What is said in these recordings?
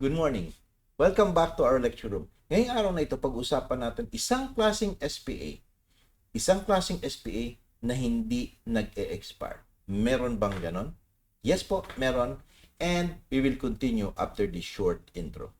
Good morning. Welcome back to our lecture room. Ngayong araw na ito, pag-usapan natin isang klaseng SPA. Isang klaseng SPA na hindi nag-e-expire. Meron bang ganon? Yes po, meron. And we will continue after this short intro.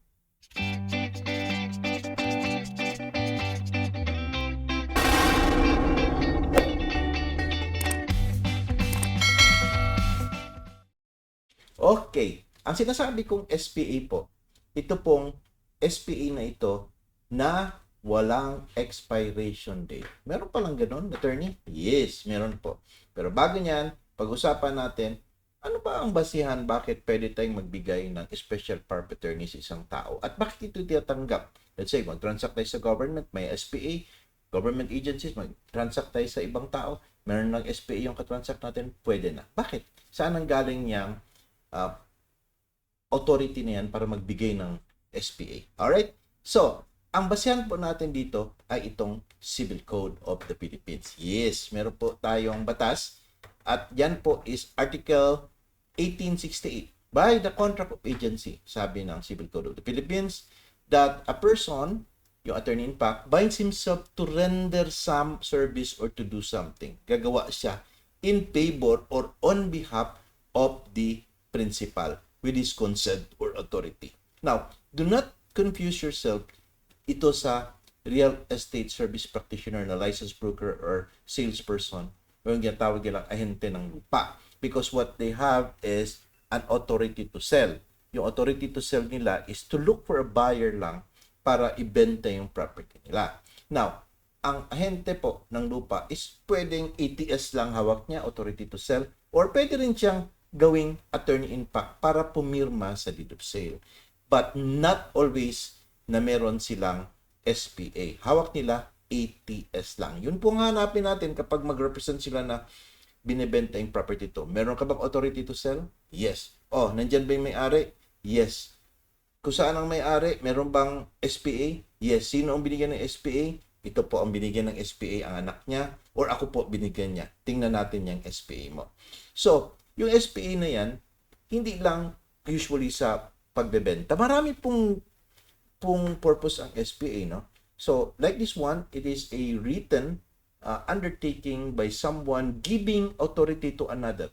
Okay. Ang sinasabi kong SPA po, ito pong SPA na ito na walang expiration date. Meron palang ganun, attorney? Yes, meron po. Pero bago niyan, pag-usapan natin, ano ba ang basihan bakit pwede tayong magbigay ng special power of attorney sa isang tao? At bakit ito tinatanggap? Let's say, mag-transact tayo sa government, may SPA, government agencies, mag-transact tayo sa ibang tao, meron ng SPA yung katransact natin, pwede na. Bakit? Saan ang galing niyang uh, authority na yan para magbigay ng SPA. Alright? So, ang basehan po natin dito ay itong Civil Code of the Philippines. Yes, meron po tayong batas at yan po is Article 1868 by the Contract of Agency, sabi ng Civil Code of the Philippines, that a person, yung attorney in fact, binds himself to render some service or to do something. Gagawa siya in favor or on behalf of the principal with his consent or authority. Now, do not confuse yourself ito sa real estate service practitioner na licensed broker or salesperson o yung ginatawag nilang ahente ng lupa. Because what they have is an authority to sell. Yung authority to sell nila is to look for a buyer lang para ibenta yung property nila. Now, ang ahente po ng lupa is pwedeng ATS lang hawak niya, authority to sell, or pwede rin siyang gawing attorney in fact para pumirma sa deed of sale. But not always na meron silang SPA. Hawak nila ATS lang. Yun po nga hanapin natin kapag mag-represent sila na binibenta yung property to. Meron ka bang authority to sell? Yes. Oh, nandyan ba yung may-ari? Yes. Kung saan ang may-ari, meron bang SPA? Yes. Sino ang binigyan ng SPA? Ito po ang binigyan ng SPA ang anak niya or ako po binigyan niya. Tingnan natin yung SPA mo. So, yung SPA na yan, hindi lang usually sa pagbebenta. Marami pong pong purpose ang SPA, no? So, like this one, it is a written uh, undertaking by someone giving authority to another.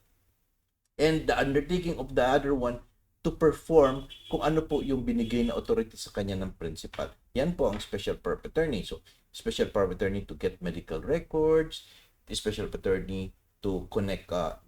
And the undertaking of the other one to perform kung ano po yung binigay na authority sa kanya ng principal. Yan po ang special power of attorney. So, special power of attorney to get medical records, special attorney to connect uh,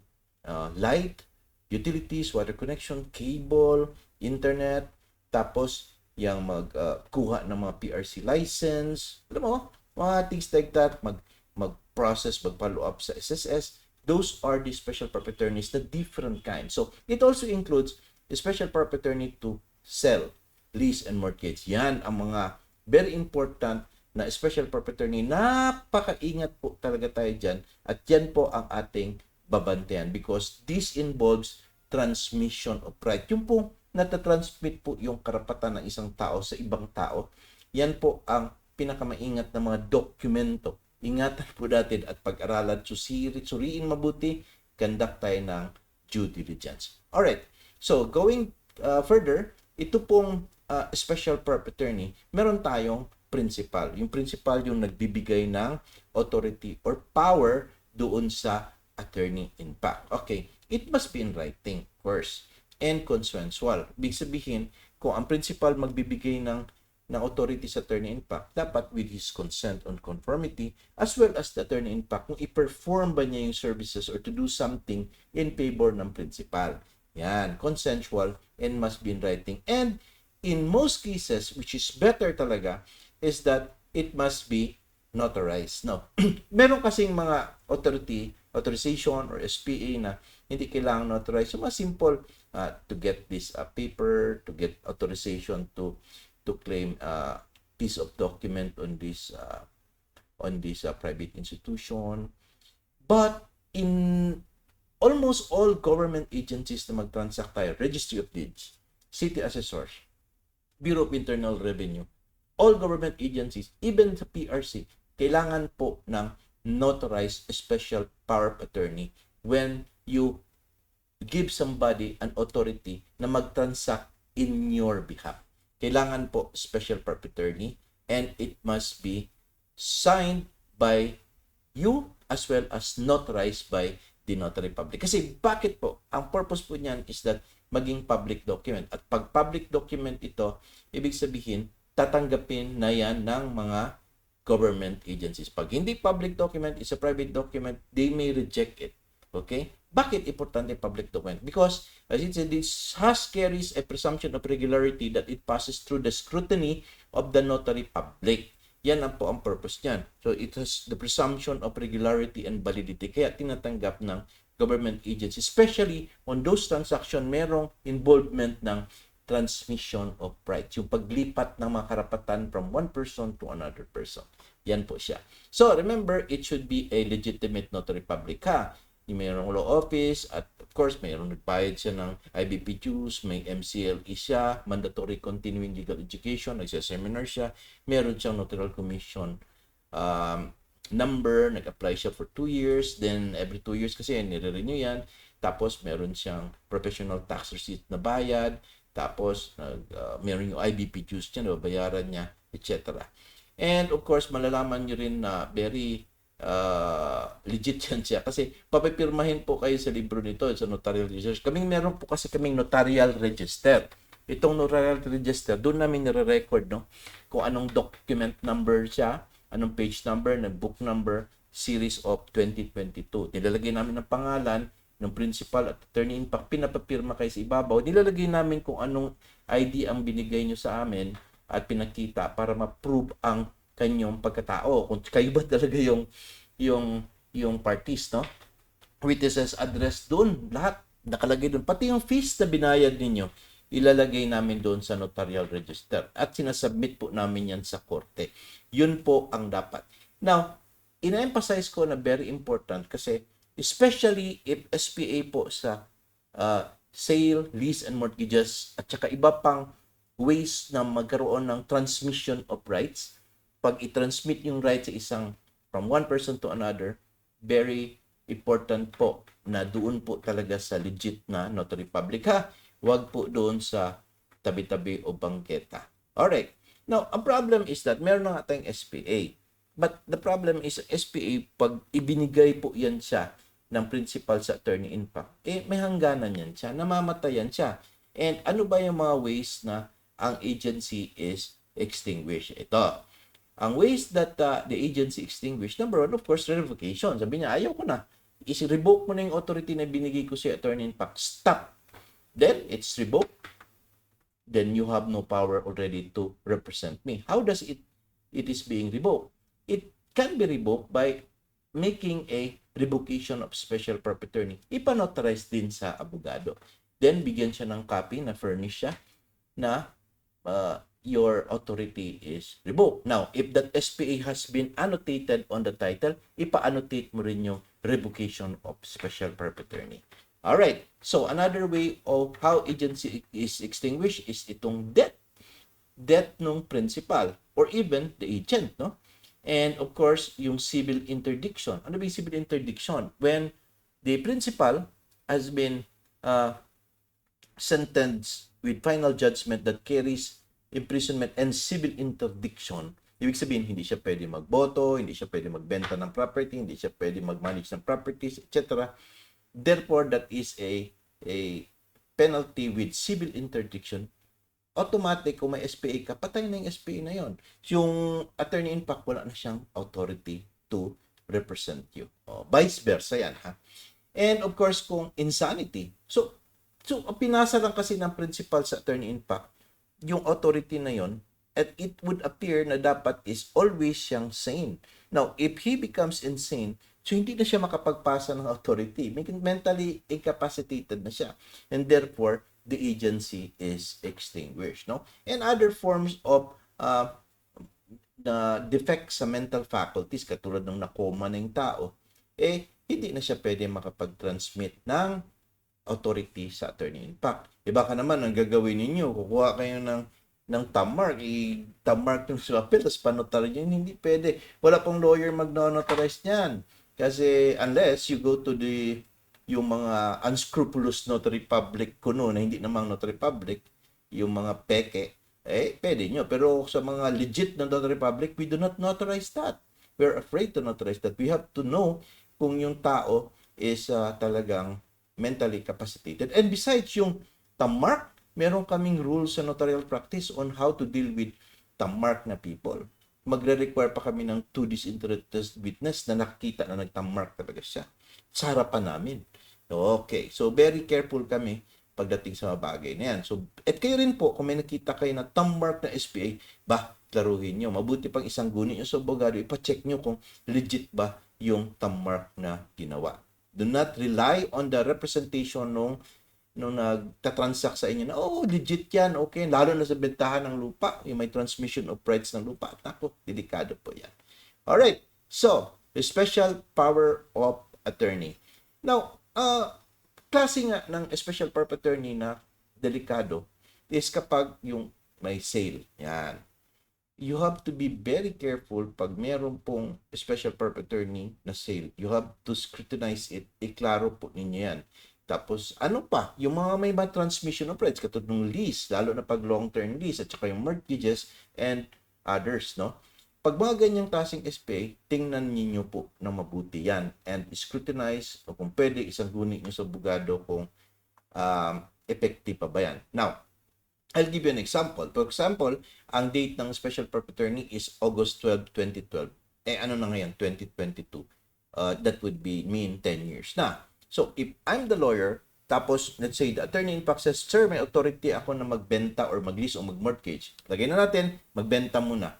uh, light, utilities, water connection, cable, internet, tapos yung magkuha uh, ng mga PRC license, alam mo, mga things like that, mag mag-process, mag-follow up sa SSS, those are the special property attorneys, the different kinds. So, it also includes the special property attorney to sell, lease, and mortgage. Yan ang mga very important na special property attorney. Napakaingat po talaga tayo dyan. At yan po ang ating babantayan because this involves transmission of right. Yung po natatransmit po yung karapatan ng isang tao sa ibang tao, yan po ang pinakamaingat na mga dokumento. Ingatan po natin at pag-aralan, susiri, suriin mabuti, conduct tayo ng due diligence. Alright, so going uh, further, ito pong uh, special purpose attorney, meron tayong principal. Yung principal yung nagbibigay ng authority or power doon sa attorney in fact. Okay, it must be in writing first and consensual. Big sabihin, kung ang principal magbibigay ng ng authority sa attorney in fact, dapat with his consent on conformity as well as the attorney in fact kung i-perform ba niya yung services or to do something in favor ng principal. Yan, consensual and must be in writing. And in most cases, which is better talaga, is that it must be notarized. No. Meron kasing mga authority authorization or SPA na hindi kailangan notarize. So, mas simple uh, to get this uh, paper, to get authorization to to claim a uh, piece of document on this uh, on this uh, private institution. But in almost all government agencies na mag-transact tayo, Registry of Deeds, City Assessors, Bureau of Internal Revenue, all government agencies, even sa PRC, kailangan po ng notarized special power of attorney when you give somebody an authority na mag-transact in your behalf. Kailangan po special purpose attorney and it must be signed by you as well as notarized by the notary public. Kasi bakit po? Ang purpose po niyan is that maging public document. At pag public document ito, ibig sabihin, tatanggapin na yan ng mga government agencies. Pag hindi public document, is a private document, they may reject it. Okay? Bakit importante public document? Because, as it said, this has carries a presumption of regularity that it passes through the scrutiny of the notary public. Yan ang po ang purpose niyan. So, it has the presumption of regularity and validity. Kaya tinatanggap ng government agency, especially on those transaction merong involvement ng transmission of rights, yung paglipat ng mga karapatan from one person to another person. Yan po siya. So, remember, it should be a legitimate notary public ha. Yung mayroong law office at of course, mayroong nagbayad siya ng IBP dues, may MCLE siya, mandatory continuing legal education, nagsaseminar siya, meron siyang notarial commission um, number, nag-apply siya for 2 years, then every 2 years kasi nire-renew yan, tapos meron siyang professional tax receipt na bayad, tapos nag uh, meron yung IBP dues niya, bayaran niya, etc. And of course, malalaman niyo rin na very uh, legit yan siya kasi papipirmahin po kayo sa libro nito sa notarial register. Kaming meron po kasi kaming notarial register. Itong notarial register, doon namin nire-record no kung anong document number siya, anong page number, ng book number, series of 2022. Nilalagay namin ng pangalan ng principal at attorney in fact, pinapapirma kayo sa ibabaw. Nilalagay namin kung anong ID ang binigay nyo sa amin at pinakita para ma-prove ang kanyang pagkatao. Kung kayo ba talaga yung yung yung parties, no? Witnesses address doon, lahat nakalagay doon. Pati yung fees na binayad ninyo, ilalagay namin doon sa notarial register at sinasubmit po namin yan sa korte. Yun po ang dapat. Now, ina-emphasize ko na very important kasi especially if SPA po sa uh, sale, lease and mortgages at saka iba pang ways na magkaroon ng transmission of rights, pag i-transmit yung rights sa isang from one person to another, very important po na doon po talaga sa legit na notary public ha. Huwag po doon sa tabi-tabi o bangketa. Alright. Now, ang problem is that meron na tayong SPA. But the problem is SPA, pag ibinigay po yan siya ng principal sa attorney in fact, eh may hangganan yan siya, namamatayan siya. And ano ba yung mga ways na ang agency is extinguished? Ito, ang ways that uh, the agency extinguished, number one, of course, revocation. Sabi niya, ayaw ko na. Is-revoke mo na yung authority na binigay ko si attorney in fact. Stop. Then, it's revoked. Then you have no power already to represent me. How does it it is being revoked? It can be revoked by making a revocation of special attorney. Ipanotarize din sa abogado. Then, bigyan siya ng copy na furnish siya na uh, your authority is revoked. Now, if that SPA has been annotated on the title, ipa-annotate mo rin yung revocation of special attorney. Alright, so another way of how agency is extinguished is itong debt. Debt nung principal or even the agent, no? And of course, yung civil interdiction. Ano ba yung civil interdiction? When the principal has been uh, sentenced with final judgment that carries imprisonment and civil interdiction, ibig sabihin, hindi siya pwede magboto, hindi siya pwede magbenta ng property, hindi siya pwede mag-manage ng properties, etc. Therefore, that is a, a penalty with civil interdiction. Automatic, kung may SPA ka, patay na yung SPA na yon. Yung attorney in fact, wala na siyang authority to represent you. O, vice versa yan, ha? And of course, kung insanity. So, so pinasa lang kasi ng principal sa attorney in fact, yung authority na yon at it would appear na dapat is always siyang sane. Now, if he becomes insane, so hindi na siya makapagpasa ng authority. Mentally incapacitated na siya. And therefore, the agency is extinguished. No? And other forms of uh, na defect sa mental faculties, katulad ng nakoma ng tao, eh, hindi na siya pwede makapag-transmit ng authority sa attorney in fact. Iba ka naman, ang gagawin ninyo, kukuha kayo ng ng tammark, i-tammark yung sa appeal, tapos panotary yun, hindi pwede. Wala pong lawyer mag-notarize niyan. Kasi unless you go to the yung mga unscrupulous notary public kuno na hindi namang notary public, yung mga peke, eh, pwede nyo. Pero sa mga legit na notary public, we do not notarize that. We're afraid to notarize that. We have to know kung yung tao is ah, talagang mentally capacitated. And besides yung tamark, meron kaming rules sa notarial practice on how to deal with tamark na people. Magre-require pa kami ng two disinterested witness na nakikita na nagtamark talaga siya. Sa harapan namin. Okay. So, very careful kami pagdating sa mga bagay na yan. So, at kayo rin po, kung may nakita kayo na thumb-mark na SPA, ba, klaruhin nyo. Mabuti pang isang guni nyo sa abogado, ipacheck nyo kung legit ba yung thumb-mark na ginawa. Do not rely on the representation nung nung nagtatransact sa inyo na, oh, legit yan, okay. Lalo na sa bentahan ng lupa, yung may transmission of rights ng lupa. Naku, delikado po yan. Alright, so, special power of attorney. Now, uh, klase nga ng special of attorney na delikado is kapag yung may sale. Yan. You have to be very careful pag meron pong special of attorney na sale. You have to scrutinize it. Iklaro po ninyo yan. Tapos, ano pa? Yung mga may mga transmission of rights, katulad ng lease, lalo na pag long-term lease, at saka yung mortgages and others, no? Pag mga ganyang klaseng SPA, tingnan ninyo po na mabuti yan and scrutinize o kung pwede isang guni nyo sa bugado kung um, effective pa ba yan. Now, I'll give you an example. For example, ang date ng special purpose attorney is August 12, 2012. Eh, ano na ngayon? 2022. Uh, that would be mean 10 years na. So, if I'm the lawyer, tapos, let's say, the attorney in fact says, Sir, may authority ako na magbenta or mag-lease o mag-mortgage. Lagay na natin, magbenta muna.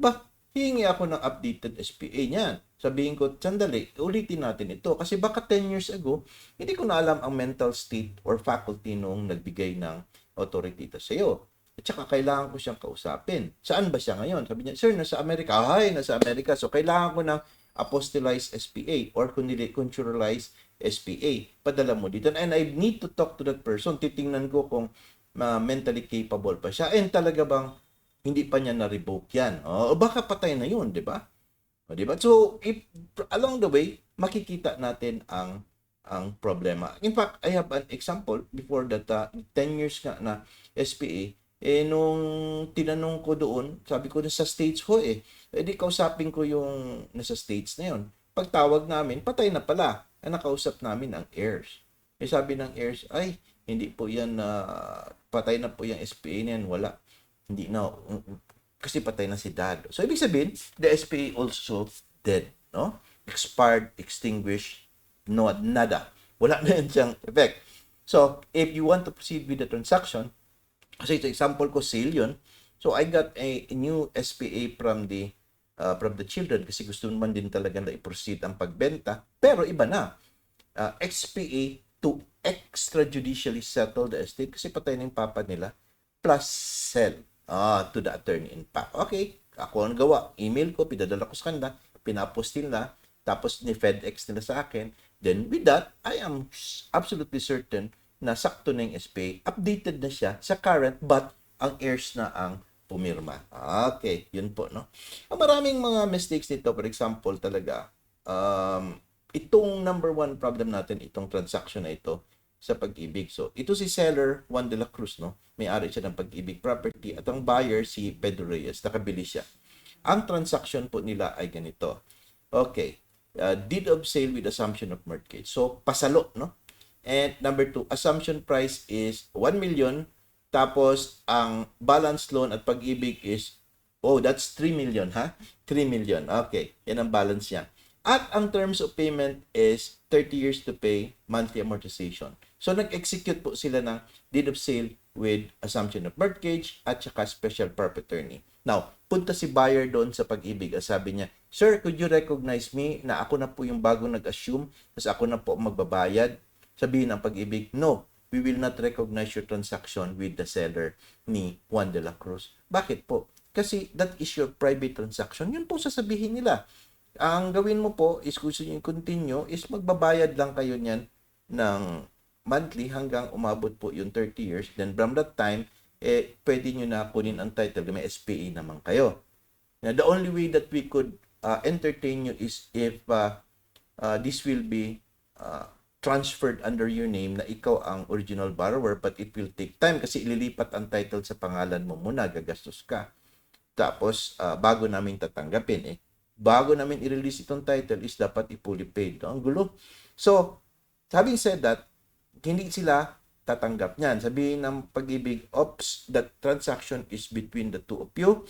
Ba, hihingi ako ng updated SPA niyan. Sabihin ko, sandali, ulitin natin ito. Kasi baka 10 years ago, hindi ko na alam ang mental state or faculty nung nagbigay ng authority ito sa iyo. At saka kailangan ko siyang kausapin. Saan ba siya ngayon? Sabi niya, Sir, nasa Amerika. Ay, nasa Amerika. So, kailangan ko ng apostolized SPA or contrarized SPA. Padala mo dito. And I need to talk to that person. Titingnan ko kung uh, mentally capable pa siya. And talaga bang hindi pa niya na-revoke yan. O baka patay na yun, di ba? O, di ba? So, if, along the way, makikita natin ang ang problema. In fact, I have an example before that uh, 10 years nga na SPA, eh nung tinanong ko doon, sabi ko na sa states ho eh, eh di kausapin ko yung nasa states na yon. Pagtawag namin, patay na pala. Ang nakausap namin ang heirs. Eh sabi ng heirs, ay, hindi po yan, uh, patay na po yung SPA na yan, wala. Hindi na, kasi patay na si dad. So, ibig sabihin, the SPA also dead, no? Expired, extinguished, no, nada. Wala na yan siyang effect. So, if you want to proceed with the transaction, kasi ito example ko, sale yun. So, I got a, a new SPA from the uh, from the children kasi gusto naman din talaga na i-proceed ang pagbenta. Pero iba na. Uh, XPA to extrajudicially settle the estate kasi patay na yung papa nila plus sell uh, to the attorney in fact. Okay, ako ang gawa. Email ko, pinadala ko sa kanila, pinapost nila, tapos ni FedEx nila sa akin. Then with that, I am absolutely certain na sakto na yung SPA. Updated na siya sa current but ang heirs na ang pumirma. Okay, yun po, no? Ang maraming mga mistakes nito, for example, talaga, um, itong number one problem natin, itong transaction na ito, sa pag-ibig. So, ito si seller, Juan de la Cruz, no? May-ari siya ng pag-ibig property at ang buyer si Pedro Reyes, nakabili siya. Ang transaction po nila ay ganito. Okay, uh, deed of sale with assumption of mortgage. So, pasalo, no? And number two, assumption price is 1 million tapos, ang balance loan at pag-ibig is, oh, that's 3 million, ha? 3 million. Okay, yan ang balance niya. At ang terms of payment is 30 years to pay, monthly amortization. So, nag-execute po sila ng deed of sale with assumption of mortgage at saka special attorney. Now, punta si buyer doon sa pag-ibig. Sabi niya, Sir, could you recognize me na ako na po yung bagong nag-assume, tapos ako na po magbabayad? Sabihin ng pag-ibig, no, we will not recognize your transaction with the seller ni Juan de la Cruz. Bakit po? Kasi that is your private transaction. Yun po sasabihin nila. Ang gawin mo po is gusto continue is magbabayad lang kayo niyan ng monthly hanggang umabot po yung 30 years. Then from that time, eh, pwede nyo na kunin ang title. May SPA naman kayo. Now, the only way that we could uh, entertain you is if uh, uh, this will be uh, transferred under your name na ikaw ang original borrower but it will take time kasi ililipat ang title sa pangalan mo muna, gagastos ka. Tapos, ah, bago namin tatanggapin eh. Bago namin i-release itong title is dapat i-fully paid. Ang gulo. So, having said that, hindi sila tatanggap niyan. Sabihin ng pag-ibig, ops, that transaction is between the two of you.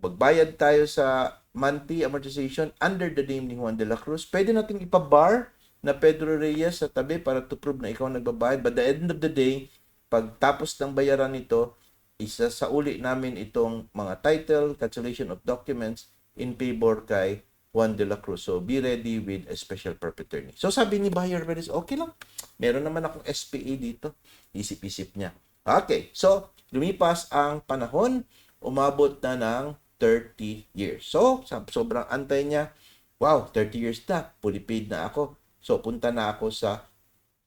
Magbayad tayo sa monthly amortization under the name ni Juan de la Cruz. Pwede natin ipabar na Pedro Reyes sa tabi para to prove na ikaw nagbabayad. But the end of the day, pagtapos ng bayaran nito, isa sa uli namin itong mga title, cancellation of documents in favor kay Juan de la Cruz. So, be ready with a special purpose attorney. So, sabi ni Buyer Perez, okay lang. Meron naman akong SPA dito. Isip-isip niya. Okay. So, lumipas ang panahon. Umabot na ng 30 years. So, sobrang antay niya. Wow, 30 years na. Fully paid na ako. So, punta na ako sa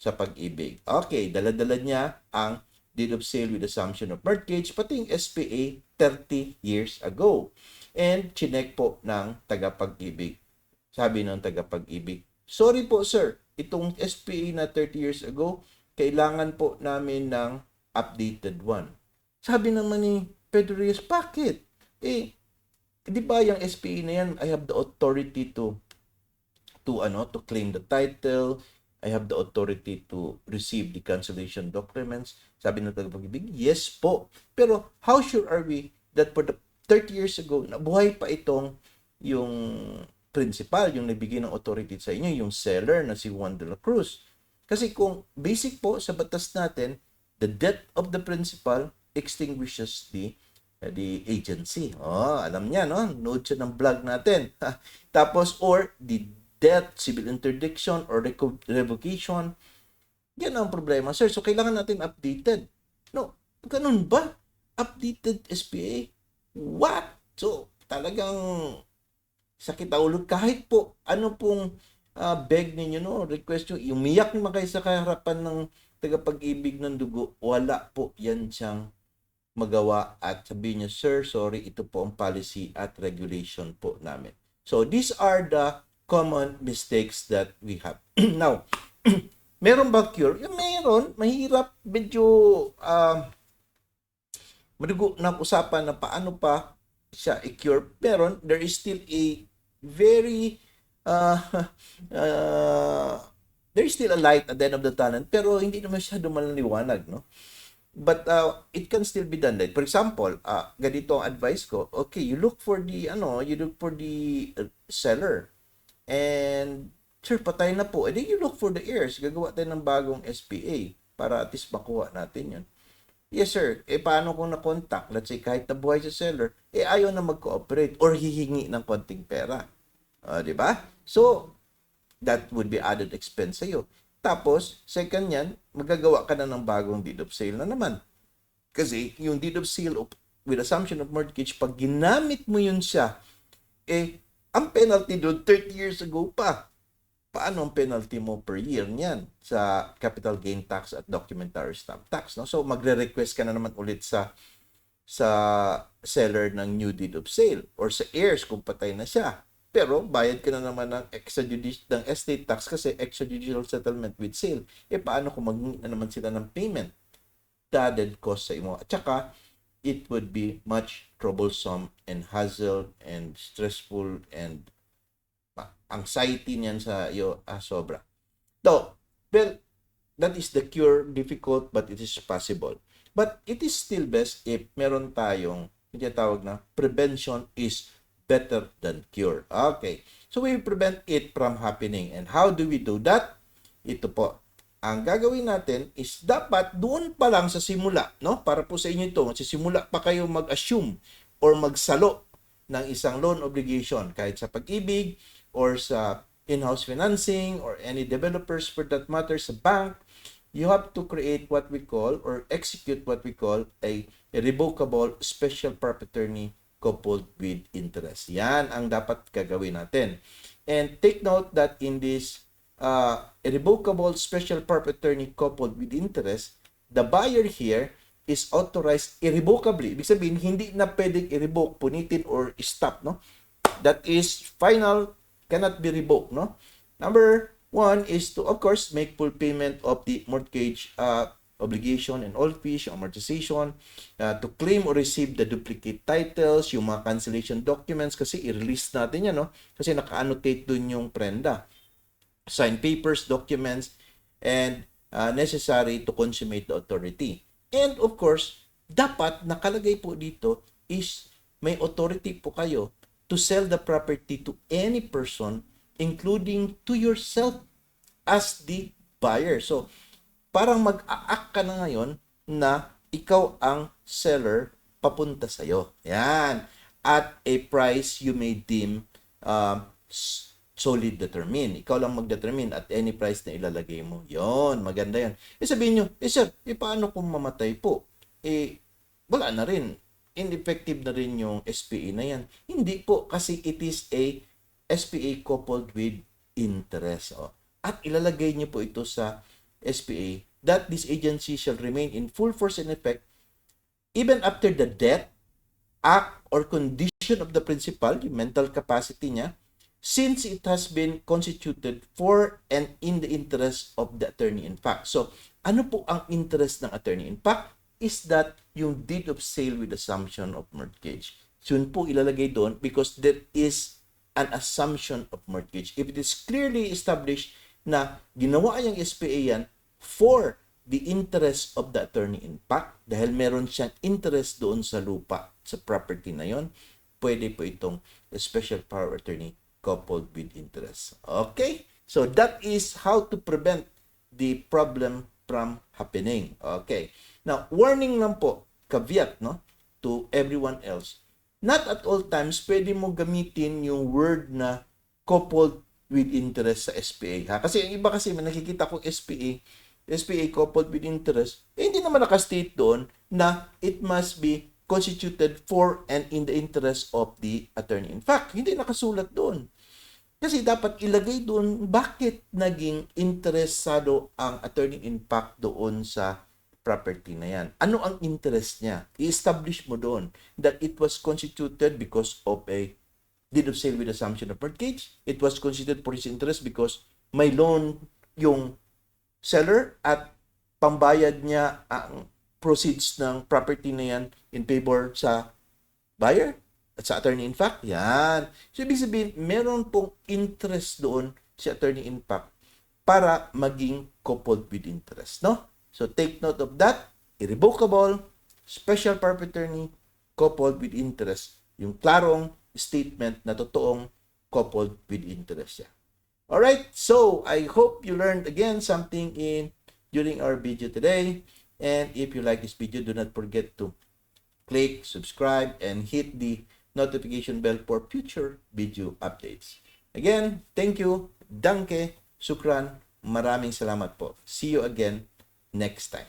sa pag-ibig. Okay, daladala niya ang deed of sale with assumption of mortgage, pati yung SPA 30 years ago. And chinek po ng tagapag-ibig. Sabi ng tagapag-ibig, Sorry po sir, itong SPA na 30 years ago, kailangan po namin ng updated one. Sabi naman ni Pedro Reyes, bakit? Eh, di ba yung SPA na yan, I have the authority to to ano to claim the title I have the authority to receive the cancellation documents sabi ng tagapag-ibig yes po pero how sure are we that for the 30 years ago nabuhay pa itong yung principal yung nagbigay ng authority sa inyo yung seller na si Juan de la Cruz kasi kung basic po sa batas natin the death of the principal extinguishes the the agency. Oh, alam niya, no? Note siya ng blog natin. Tapos, or the death, civil interdiction, or revocation. Yan ang problema, sir. So, kailangan natin updated. No, ganun ba? Updated SPA? What? So, talagang sakit ang ulo. Kahit po, ano pong ah, beg ninyo, no? Request nyo, umiyak naman kayo sa kaharapan ng tagapag-ibig ng dugo, wala po yan siyang magawa at sabihin niya, Sir, sorry, ito po ang policy at regulation po namin. So, these are the common mistakes that we have. Now, meron ba cure? Meron. Mahirap. Medyo um, madugo na usapan na paano pa siya i-cure. Pero there is still a very uh, uh, there is still a light at the end of the tunnel pero hindi naman siya malaliwanag, no? But uh, it can still be done. Like, for example, uh, ganito ang advice ko. Okay, you look for the, ano, you look for the uh, seller. And, sure, patay na po. And then you look for the heirs. Gagawa tayo ng bagong SPA para at least makuha natin yun. Yes, sir. Eh, paano kung na-contact? Let's say, kahit nabuhay sa seller, eh, ayaw na mag-cooperate or hihingi ng konting pera. Uh, di ba? So, that would be added expense sa'yo. Tapos, second yan, magagawa ka na ng bagong deed of sale na naman. Kasi yung deed of sale of, with assumption of mortgage, pag ginamit mo yun siya, eh, ang penalty doon 30 years ago pa. Paano ang penalty mo per year niyan sa capital gain tax at documentary stamp tax? No? So, magre-request ka na naman ulit sa sa seller ng new deed of sale or sa heirs kung patay na siya. Pero bayad ka na naman ng extrajudicial ng estate tax kasi extrajudicial settlement with sale. Eh paano kung mag na naman sila ng payment? Added cost sa imo. At saka it would be much troublesome and hassle and stressful and anxiety niyan sa iyo ah, sobra. So, well, that is the cure difficult but it is possible. But it is still best if meron tayong tinatawag na prevention is better than cure. Okay. So we prevent it from happening. And how do we do that? Ito po. Ang gagawin natin is dapat doon pa lang sa simula, no? Para po sa inyo ito, sa simula pa kayo mag-assume or magsalo ng isang loan obligation kahit sa pag-ibig or sa in-house financing or any developers for that matter sa bank, you have to create what we call or execute what we call a, a revocable special attorney coupled with interest. Yan ang dapat gagawin natin. And take note that in this uh, irrevocable special attorney coupled with interest, the buyer here is authorized irrevocably. Ibig sabihin, hindi na pwedeng i-revoke, punitin, or stop, no? That is final, cannot be revoked, no? Number One is to, of course, make full payment of the mortgage uh, obligation and all fees, amortization, uh, to claim or receive the duplicate titles, yung mga cancellation documents, kasi i-release natin yan, no? Kasi naka-annotate dun yung prenda. Sign papers, documents, and uh, necessary to consummate the authority. And of course, dapat nakalagay po dito is may authority po kayo to sell the property to any person including to yourself as the buyer. So, parang mag-a-act ka na ngayon na ikaw ang seller papunta sa'yo. Yan. At a price you may deem s- solid determine. Ikaw lang mag-determine at any price na ilalagay mo. Yon, maganda yan. Eh sabihin nyo, eh sir, eh paano kung mamatay po? Eh, wala na rin. Ineffective na rin yung SPA na yan. Hindi po kasi it is a SPA coupled with interest. Oh. At ilalagay niyo po ito sa SPA that this agency shall remain in full force and effect even after the death, act, or condition of the principal, yung mental capacity niya, since it has been constituted for and in the interest of the attorney in fact. So, ano po ang interest ng attorney in fact? Is that yung deed of sale with assumption of mortgage. So, yun po ilalagay doon because there is an assumption of mortgage. If it is clearly established na ginawa yung SPA yan for the interest of the attorney in fact, dahil meron siyang interest doon sa lupa, sa property na yon, pwede po itong special power attorney coupled with interest. Okay? So that is how to prevent the problem from happening. Okay. Now, warning lang po, caveat, no, to everyone else. Not at all times pwede mo gamitin yung word na coupled with interest sa SPA. Ha? Kasi yung iba kasi may nakikita ko SPA, SPA coupled with interest, eh, hindi naman nakastate doon na it must be constituted for and in the interest of the attorney. In fact, hindi nakasulat doon. Kasi dapat ilagay doon bakit naging interesado ang attorney in fact doon sa property na yan. Ano ang interest niya? I-establish mo doon that it was constituted because of a deed of sale with assumption of mortgage. It was constituted for his interest because may loan yung seller at pambayad niya ang proceeds ng property na yan in favor sa buyer at sa attorney in fact. Yan. So, ibig sabihin, meron pong interest doon si attorney in fact para maging coupled with interest. No? So, take note of that. Irrevocable, special attorney, coupled with interest. Yung klarong statement na totoong coupled with interest siya. Alright, so I hope you learned again something in during our video today. And if you like this video, do not forget to click, subscribe, and hit the notification bell for future video updates. Again, thank you, danke, sukran, maraming salamat po. See you again next time.